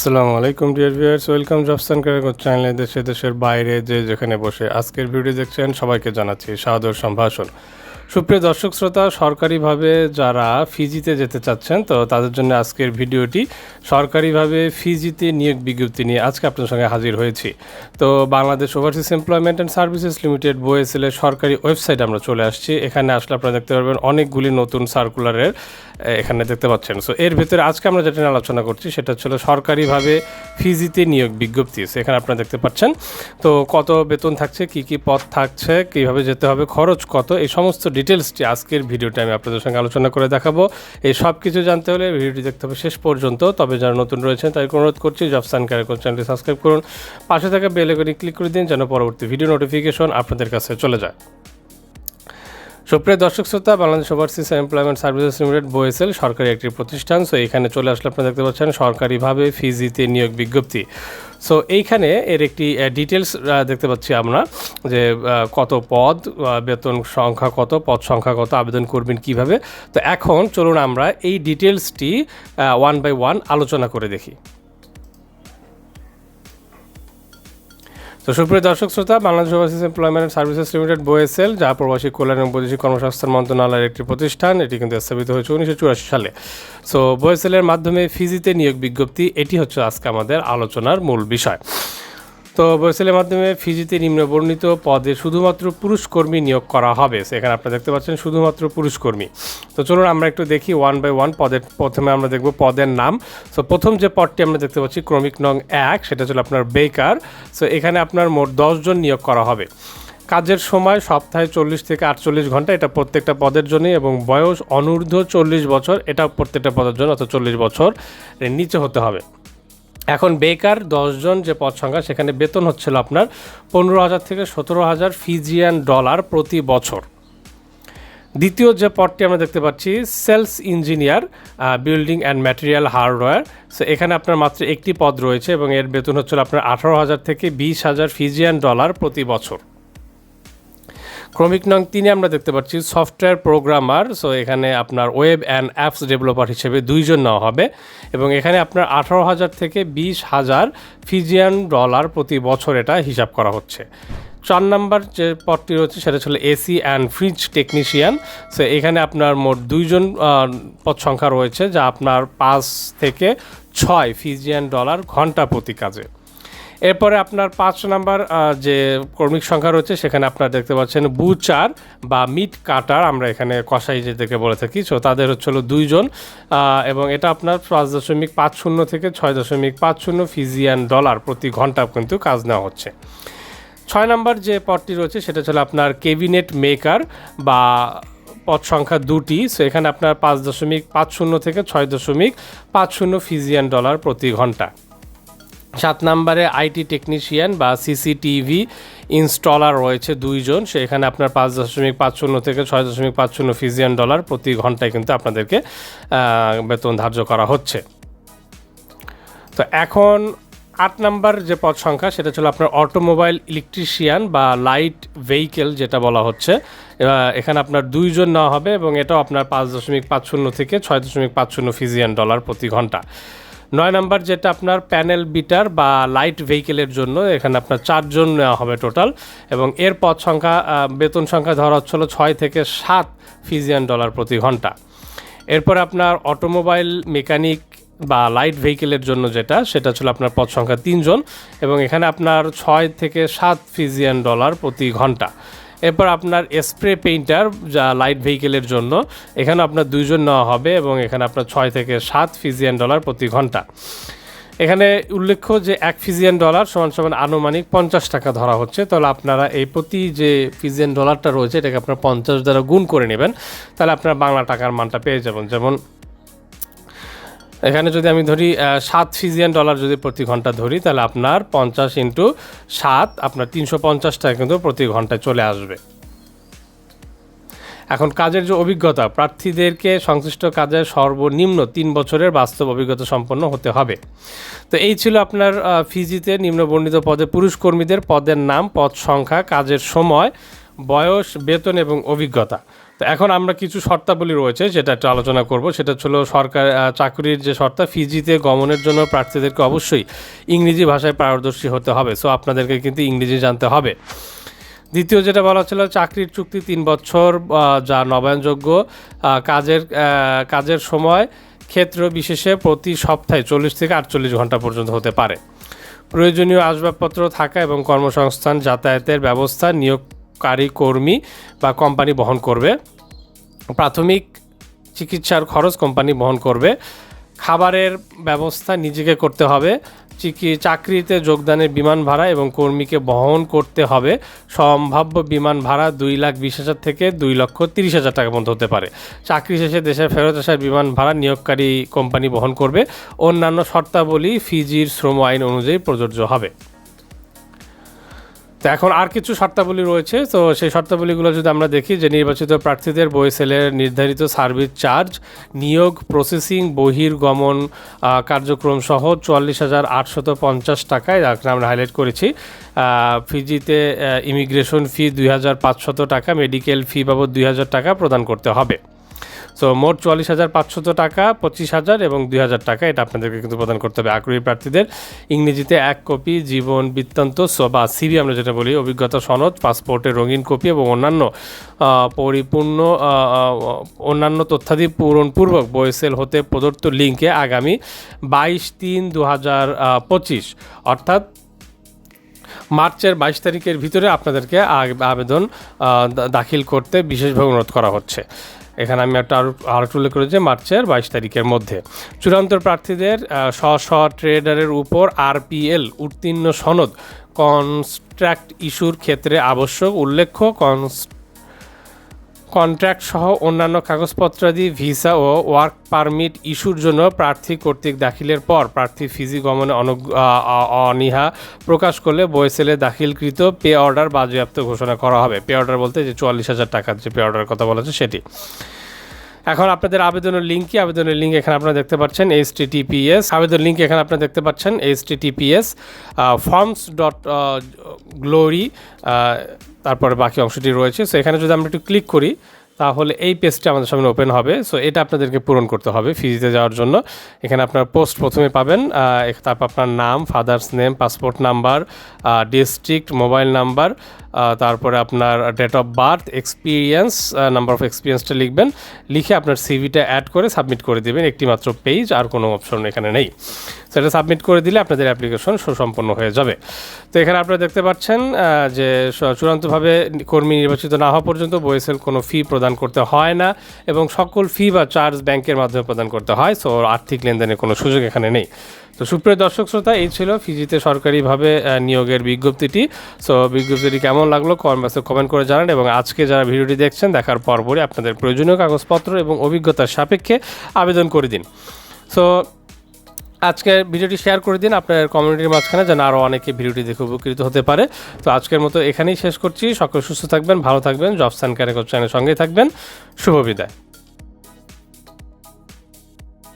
আসসালামু আলাইকুম dear viewers welcome জবসান কারিগর চ্যানেলে দেশে দেশের বাইরে যে যেখানে বসে আজকের ভিডিও দেখছেন, সবাইকে জানাচ্ছি সাদর সম্ভাষণ। সুপ্রিয় দর্শক শ্রোতা, সরকারিভাবে যারা ফিজিতে যেতে চাচ্ছেন, তো তাদের জন্য আজকের ভিডিওটি সরকারিভাবে ফিজিতে নিয়োগ বিজ্ঞপ্তি নিয়ে আজকে আপনার সঙ্গে হাজির হয়েছি। তো Bangladesh overseas employment and services limited BOESL এর সরকারি ওয়েবসাইট আমরা চলে আসছি। এখানে আসলে আপনারা দেখতে পারবেন অনেকগুলি নতুন সার্কুলারের এখানে দেখতে পাচ্ছেন। সো এর ভেতরে আজকে আমরা যেটা নিয়ে আলোচনা করছি, সেটা ছিল সরকারিভাবে ফিজিতে নিয়োগ বিজ্ঞপ্তি। এখানে আপনারা দেখতে পাচ্ছেন। তো কত বেতন থাকছে, কি কি পদ থাকছে, কীভাবে যেতে হবে, খরচ কত, এই সমস্ত ডিটেলসটি আজকের ভিডিওটা আমি আপনাদের সঙ্গে আলোচনা করে দেখাবো। এই সব কিছু জানতে হলে ভিডিওটি দেখতে হবে শেষ পর্যন্ত। তবে যারা নতুন রয়েছেন, তাদেরকে অনুরোধ করছি জবসান ক্যারিকর চ্যানেলটি সাবস্ক্রাইব করুন। পাশে থাকা বেল আইকনে ক্লিক করে দিন যেন পরবর্তী ভিডিও নোটিফিকেশন আপনাদের কাছে চলে যায়। সুপ্রিয় দর্শক শ্রোতা, Bangladesh overseas employment services limited BOESL সরকারি একটি প্রতিষ্ঠান। সো এখানে চলে আসলে আপনারা দেখতে পাচ্ছেন, সরকারিভাবে ফিজিতে নিয়োগ বিজ্ঞপ্তি। সো এইখানে এর একটি ডিটেলস দেখতে পাচ্ছি আমরা যে কত পদ বেতন সংখ্যা কত, পদ সংখ্যা কত, আবেদন করবেন কীভাবে। তো এখন চলুন আমরা এই ডিটেলসটি ওয়ান বাই ওয়ান আলোচনা করে দেখি। তো সুপ্রিয় দর্শক শ্রোতা, Bangladesh overseas employment services limited BOESL যা প্রবাসী কল্যাণ এবং বৈদেশিক কর্মসংস্থান মন্ত্রণালয়ের একটি প্রতিষ্ঠান, এটি কিন্তু স্থাপিত হয়েছে উনিশশো চুরাশি সালে। সো বোয়েসেলের মাধ্যমে ফিজিতে নিয়োগ বিজ্ঞপ্তি, এটি হচ্ছে আজকে আমাদের আলোচনার মূল বিষয়। তো বৈসেলের মাধ্যমে ফিজিতে নিম্নবর্ণিত পদে শুধুমাত্র পুরুষ কর্মী নিয়োগ করা হবে। সেখানে আপনারা দেখতে পাচ্ছেন শুধুমাত্র পুরুষ কর্মী তো চলুন আমরা একটু দেখি ওয়ান বাই ওয়ান পদের প্রথমে আমরা দেখব পদের নাম। সো প্রথম যে পদটি আমরা দেখতে পাচ্ছি ক্রমিক নং এক, সেটা ছিল আপনার বেকার। সো এখানে আপনার মোট দশজন নিয়োগ করা হবে। কাজের সময় সপ্তাহে চল্লিশ থেকে আটচল্লিশ ঘণ্টা, এটা প্রত্যেকটা পদের জন্য এবং বয়স অনূর্ধ্ব চল্লিশ বছর এটা প্রত্যেকটা পদের জন্য, অর্থাৎ চল্লিশ বছর নিচে হতে হবে। এখন বেকার দশজন যে পদ সংখ্যা, সেখানে বেতন হচ্ছিল আপনার পনেরো হাজার থেকে সতেরো হাজার ফিজিয়ান ডলার প্রতি বছর। দ্বিতীয় যে পদটি আমরা দেখতে পাচ্ছি, sales engineer building and material hardware. So এখানে আপনার মাত্র একটি পদ রয়েছে এবং এর বেতন হচ্ছিল আপনার আঠারো হাজার থেকে বিশ হাজার ফিজিয়ান ডলার প্রতি বছর। ক্রমিক নং তিনে আমরা দেখতে পাচ্ছি সফটওয়্যার প্রোগ্রামার সো এখানে আপনার ওয়েব অ্যান্ড অ্যাপস ডেভেলপার হিসেবে দুইজন নেওয়া হবে। এবং এখানে আপনার আঠারো হাজার থেকে বিশ হাজার ফিজিয়ান ডলার প্রতি বছর এটা হিসাব করা হচ্ছে। চার নাম্বার যে পদটি রয়েছে সেটা ছিল AC and fridge technician. So এখানে আপনার মোট দুইজন পদ সংখ্যা রয়েছে যা আপনার পাঁচ থেকে ছয় ফিজিয়ান ডলার ঘণ্টা প্রতি কাজে। এরপরে আপনার পাঁচ নাম্বার যে কর্মিক সংখ্যা রয়েছে, সেখানে আপনারা দেখতে পাচ্ছেন বুচার বা মিট কাটার, আমরা এখানে কষাই যেটাকে বলে থাকি সো তাদের হচ্ছে দুইজন এবং এটা আপনার পাঁচ দশমিক পাঁচ শূন্য থেকে ছয় দশমিক পাঁচ শূন্য ফিজিয়ান ডলার প্রতি ঘণ্টা কিন্তু কাজ নেওয়া হচ্ছে। ছয় নাম্বার যে পদটি রয়েছে, সেটা ছিল আপনার কেবিনেট মেকার বা পদ সংখ্যা দুটি সো এখানে আপনার পাঁচ দশমিক পাঁচ শূন্য থেকে ছয় দশমিক পাঁচ শূন্য ফিজিয়ান ডলার প্রতি ঘণ্টা। সাত নম্বরে আইটি টেকনিশিয়ান বা সিসিটিভি ইনস্টলার রয়েছে দুইজন। সেখানে আপনার পাঁচ দশমিক পাঁচ শূন্য থেকে ছয় দশমিক পাঁচ শূন্য ফিজিয়ান ডলার প্রতি ঘন্টায় কিন্তু আপনাদেরকে বেতন ধার্য করা হচ্ছে। তো এখন আট নাম্বার যে পদ সংখ্যা, সেটা ছিল আপনার অটোমোবাইল ইলেকট্রিশিয়ান বা লাইট ভেহিকেল যেটা বলা হচ্ছে। এখানে আপনার দুইজন নেওয়া হবে এবং এটাও আপনার পাঁচ দশমিক পাঁচ শূন্য থেকে ছয় দশমিক পাঁচ শূন্য ফিজিয়ান ডলার প্রতি ঘণ্টা। নয় নাম্বার যেটা আপনার প্যানেল বিটার বা লাইট ভেহিকেলের জন্য, এখানে আপনার চারজন নেওয়া হবে টোটাল, এবং এর পদ সংখ্যা বেতন সংখ্যা ধরা হচ্ছিল ছয় থেকে সাত ফিজিয়ান ডলার প্রতি ঘণ্টা। এরপর আপনার অটোমোবাইল মেকানিক বা লাইট ভেহিকেলের জন্য যেটা, সেটা ছিল আপনার পদ সংখ্যা তিনজন, এবং এখানে আপনার ছয় থেকে সাত ফিজিয়ান ডলার প্রতি ঘণ্টা। এরপর আপনার স্প্রে পেইন্টার যা লাইট ভেহিকেলের জন্য এখানে আপনার দুইজন নেওয়া হবে এবং এখানে আপনার ছয় থেকে সাত ফিজিয়ান ডলার প্রতি ঘণ্টা। এখানে উল্লেখ্য যে এক ফিজিয়ান ডলার সমান সমান আনুমানিক পঞ্চাশ টাকা ধরা হচ্ছে। তাহলে আপনারা এই প্রতি যে ফিজিয়ান ডলারটা রয়েছে, এটাকে আপনার পঞ্চাশ দ্বারা গুণ করে নেবেন, তাহলে আপনার বাংলা টাকার মানটা পেয়ে যাবেন। যেমন এখানে যদি আমি ধরি সাত ফিজিয়ান ডলার যদি প্রতি ঘণ্টা ধরি, তাহলে আপনার পঞ্চাশ ইন্টু সাত, আপনার তিনশো পঞ্চাশ টাকা কিন্তু প্রতি ঘন্টায় চলে আসবে। এখন কাজের যে অভিজ্ঞতা, প্রার্থীদেরকে সংশ্লিষ্ট কাজের সর্বনিম্ন তিন বছরের বাস্তব অভিজ্ঞতা সম্পন্ন হতে হবে। তো এই ছিল আপনার ফিজিতে নিম্নবর্ণিত পদে পুরুষ কর্মীদের পদের নাম, পদ সংখ্যা, কাজের সময়, বয়স, বেতন এবং অভিজ্ঞতা। তো এখন আমরা কিছু শর্তাবলী রয়েছে যেটা একটু আলোচনা করব। সেটা ছিল সরকার চাকরির যে শর্তা, ফিজিতে গমনের জন্য প্রার্থীদেরকে অবশ্যই ইংরেজি ভাষায় পারদর্শী হতে হবে। সো আপনাদেরকে কিন্তু ইংরেজি জানতে হবে। দ্বিতীয় যেটা বলা ছিল চাকরির চুক্তি তিন বছর যা নবায়নযোগ্য কাজের কাজের সময় ক্ষেত্র বিশেষে প্রতি সপ্তাহে চল্লিশ থেকে আটচল্লিশ ঘণ্টা পর্যন্ত হতে পারে। প্রয়োজনীয় আসবাবপত্র, থাকা এবং কর্মসংস্থান, যাতায়াতের ব্যবস্থা নিয়োগকারী কর্মী বা কোম্পানি বহন করবে। প্রাথমিক চিকিৎসার খরচ কোম্পানি বহন করবে। খাবারের ব্যবস্থা নিজেকে করতে হবে। চিকি, চাকরিতে যোগদানের বিমান ভাড়া এবং কর্মীকে বহন করতে হবে। সম্ভাব্য বিমান ভাড়া দুই লাখ বিশ হাজার থেকে দুই লক্ষ তিরিশ হাজার টাকা পর্যন্ত হতে পারে। চাকরি শেষে দেশে ফেরত আসার বিমান ভাড়া নিয়োগকারী কোম্পানি বহন করবে। অন্যান্য শর্তাবলী ফিজির শ্রম আইন অনুযায়ী প্রযোজ্য হবে। তো এখন আর কিছু শর্তাবলী রয়েছে। তো সেই শর্তাবলীগুলো যদি আমরা দেখি, যে নির্বাচিত প্রার্থীদের বইসেলের নির্ধারিত সার্ভিস চার্জ, নিয়োগ, প্রসেসিং, বহির্গমন কার্যক্রম সহ চুয়াল্লিশ হাজার আটশত পঞ্চাশ টাকায় আমরা হাইলাইট করেছি। ফিজিতে ইমিগ্রেশন ফি দুই হাজার পাঁচশত টাকা, মেডিকেল ফি বাবদ দুই হাজার টাকা প্রদান করতে হবে। সো মোট চুয়াল্লিশ হাজার পাঁচশত টাকা, পঁচিশ হাজার এবং দুই হাজার টাকা এটা আপনাদেরকে কিন্তু প্রদান করতে হবে আগ্রহী প্রার্থীদের। ইংরেজিতে এক কপি, জীবন বৃত্তান্ত বা সিবি আমরা যেটা বলি, অভিজ্ঞতা সনদ পাসপোর্টের রঙিন কপি এবং অন্যান্য পরিপূর্ণ অন্যান্য তথ্যাদি পূরণপূর্বক বয়সেল হতে প্রদত্ত লিঙ্কে আগামী বাইশ তিন দু হাজার পঁচিশ, অর্থাৎ মার্চের বাইশ তারিখের ভিতরে আপনাদেরকে আবেদন দাখিল করতে বিশেষভাবে অনুরোধ করা হচ্ছে। এখানে আমি একটা আরও আরও উল্লেখ করেছি, মার্চের বাইশ তারিখের মধ্যে। চূড়ান্ত প্রার্থীদের স্ব স্ব ট্রেডারের উপর আরপিএল, উত্তীর্ণ সনদ, কনস্ট্রাক্ট ইস্যুর ক্ষেত্রে আবশ্যক, উল্লেখ্য কনস কন্ট্রাক্ট সহ অন্যান্য কাগজপত্রাদি, ভিসা ও ওয়ার্ক পারমিট ইস্যুর জন্য প্রার্থী কর্তৃক দাখিলের পর প্রার্থী ফিজি গমনে অনীহা প্রকাশ করলে বয়সেলে দাখিলকৃত পে অর্ডার বাজেয়াপ্ত ঘোষণা করা হবে। পে অর্ডার বলতে যে চুয়াল্লিশ হাজার টাকার যে পে অর্ডারের কথা বলা হচ্ছে সেটি। এখন আপনাদের আবেদনের লিঙ্ক কি? আবেদনের লিঙ্ক এখানে আপনারা দেখতে পাচ্ছেন এইচ টিপিএস আবেদন লিঙ্ক এখানে আপনারা দেখতে পাচ্ছেন H TPS forms dot glory তারপরে বাকি অংশটি রয়েছে। সো এখানে যদি আমরা একটু ক্লিক করি, তাহলে এই পেজটা আমাদের সামনে ওপেন হবে। সো এটা আপনাদেরকে পূরণ করতে হবে ফিজিতে যাওয়ার জন্য। এখানে আপনার পোস্ট প্রথমে পাবেন তারপর আপনার নাম father's name passport number district mobile number তারপরে আপনার date of birth experience number of এক্সপিরিয়েন্সটা লিখবেন। লিখে আপনার সিভিটা অ্যাড করে সাবমিট করে দেবেন। একটি মাত্র পেজ আর কোনো অপশন এখানে নেই। সেটা সাবমিট করে দিলে আপনাদের অ্যাপ্লিকেশন সুসম্পন্ন হয়ে যাবে। তো এখানে আপনারা দেখতে পাচ্ছেন যে চূড়ান্তভাবে কর্মী নির্বাচিত না হওয়া পর্যন্ত বয়েসেল কোনো ফি প্রদান করতে হয় না এবং সকল ফি বা চার্জ ব্যাংকের মাধ্যমে প্রদান করতে হয়। সো আর্থিক লেনদেনের কোনো সুযোগ এখানে নেই। তো সুপ্রিয় দর্শক শ্রোতা, এই ছিল ফিজিতে সরকারিভাবে নিয়োগের বিজ্ঞপ্তিটি। সো বিজ্ঞপ্তিটি কেমন লাগল কমেন্ট কমেন্ট করে জানান এবং আজকে যারা ভিডিওটি দেখছেন, দেখার পরপরই আপনাদের প্রয়োজনীয় কাগজপত্র এবং অভিজ্ঞতার সাপেক্ষে আবেদন করে দিন। সো আজকের ভিডিওটি শেয়ার করে দিন, আপনার কমিউনিটির মাঝখানে যেন আরও অনেকে ভিডিওটি দেখে উপকৃত হতে পারে। তো আজকের মতো এখানেই শেষ করছি। সকল সুস্থ থাকবেন, ভালো থাকবেন। জবস অ্যান্ড ক্যারিকর চ্যানেলের সঙ্গেই থাকবেন। শুভ বিদায়।